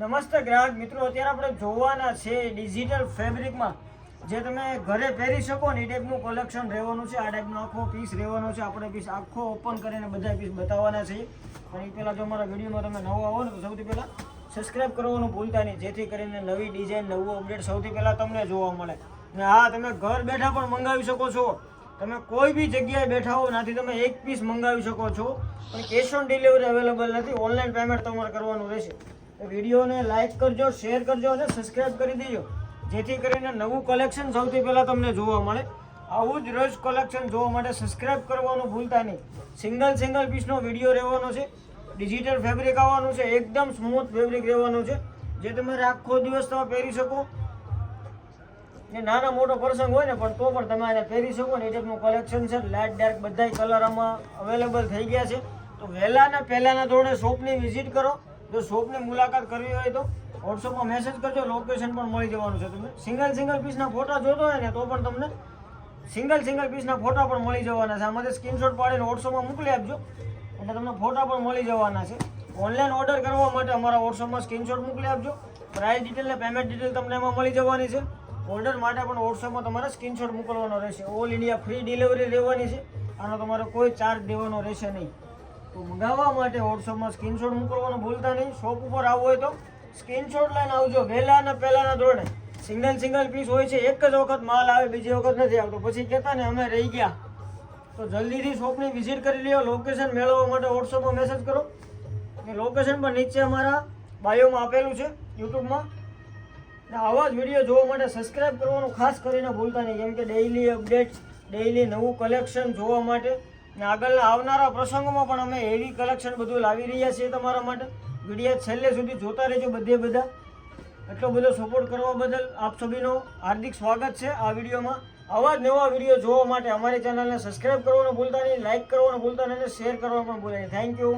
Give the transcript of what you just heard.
નમસ્તે ગ્રાહક મિત્રો, અત્યારે આપણે જોવાના છે ડિજિટલ ફેબ્રિકમાં જે તમે ઘરે પહેરી શકો ને, એ ટાઈપનું કલેક્શન રહેવાનું છે. આ ટાઈપનો આખો પીસ રહેવાનો છે. આપણે પીસ આખો ઓપન કરીને બધા પીસ બતાવવાના છે. પણ એ પહેલાં જો અમારા વિડીયોમાં તમે નવો આવો ને, તો સૌથી પહેલાં સબસ્ક્રાઇબ કરવાનું ભૂલતા નહીં. જેથી કરીને નવી ડિઝાઇન નવું અપડેટ સૌથી પહેલાં તમને જોવા મળે. ને હા, તમે ઘર બેઠા પણ મંગાવી શકો છો. તમે કોઈ બી જગ્યાએ બેઠા હો નાથી તમે એક પીસ મંગાવી શકો છો. પણ કેશ ઓન ડિલિવરી અવેલેબલ નથી. ઓનલાઈન પેમેન્ટ તમારે કરવાનું રહેશે. વિડીયોને લાઈક કરજો, શેર કરજો અને સબસ્ક્રાઇબ કરી દેજો. જેથી કરીને નવું કલેક્શન સૌથી પહેલાં તમને જોવા મળે. આવું જ રોજ કલેક્શન જોવા માટે સબસ્ક્રાઈબ કરવાનું ભૂલતા નહીં. સિંગલ સિંગલ પીસનો વીડિયો રહેવાનો છે. ડિજિટલ ફેબ્રિક આવવાનું છે. એકદમ સ્મૂથ ફેબ્રિક રહેવાનું છે. જે તમારે આખો દિવસ તમે પહેરી શકો. ને નાના મોટો પ્રસંગ હોય ને, પણ તો પણ તમે એને પહેરી શકો. ને એ ટાઈપનું કલેક્શન છે. લાઇટ ડાર્ક બધાય કલર આમાં અવેલેબલ થઈ ગયા છે. તો વહેલાના પહેલાંના ધોરણે શોપની વિઝિટ કરો. જો શોપની મુલાકાત કરવી હોય તો વોટ્સઅપમાં મેસેજ કરજો લોકેશન પણ મળી જવાનું છે તમને. સિંગલ સિંગલ પીસના ફોટા જોતો હોય ને, તો પણ તમને સિંગલ સિંગલ પીસના ફોટા પણ મળી જવાના છે. આમાંથી સ્ક્રીનશોટ પાડીને વોટ્સઅપમાં મોકલી આપજો. એટલે તમને ફોટા પણ મળી જવાના છે. ઓનલાઈન ઓર્ડર કરવા માટે અમારા વોટ્સઅપમાં સ્ક્રીનશોટ મોકલી આપજો. પ્રાઇસ ડિટેલ ને પેમેન્ટ ડિટેલ તમને એમાં મળી જવાની છે. ઓર્ડર માટે પણ વોટ્સઅપમાં તમારે સ્ક્રીનશોટ મોકલવાનો રહેશે. ઓલ ઇન્ડિયા ફ્રી ડિલિવરી રહેવાની છે. આનો તમારે કોઈ ચાર્જ દેવાનો રહેશે નહીં. તો મંગાવવા માટે વોટ્સઅપમાં સ્ક્રીનશોટ મોકલવાનું ભૂલતા નહીં. શોપ ઉપર આવવું હોય તો સ્ક્રીનશોટ લઈને આવજો. વહેલા અને પહેલાના ધોરણે. સિંગલ સિંગલ પીસ હોય છે. એક જ વખત માલ આવે, બીજી વખત નથી આવતો. પછી કહેતા ને, અમે રહી ગયા. તો જલ્દીથી શોપની વિઝિટ કરી લ્યો. લોકેશન મેળવવા માટે વોટ્સઅપમાં મેસેજ કરો. એ લોકેશન પણ નીચે અમારા બાયોમાં આપેલું છે યુટ્યુબમાં આવા જ વીડિયો જોવા માટે સબસ્ક્રાઇબ કરવાનું ખાસ કરીને ભૂલતા નહીં. કેમ કે ડેઇલી અપડેટ ડેઇલી નવું કલેક્શન જોવા માટે ને આગળના આવનારા પ્રસંગોમાં પણ અમે હેવી કલેક્શન બધું લાવી રહ્યા છીએ તમારા માટે. વીડિયો છેલ્લે સુધી જોતા રહેજો બધે બધા. એટલો બધો સપોર્ટ કરવા બદલ આપ સભીનો હાર્દિક સ્વાગત છે આ વિડીયોમાં. આવા જ નવા વીડિયો જોવા માટે અમારી ચેનલને સબસ્ક્રાઈબ કરવાનું ભૂલતા નહીં લાઇક કરવાનું ભૂલતા નહીં અને શેર કરવાનું પણ ભૂલતા નહીં. Thank you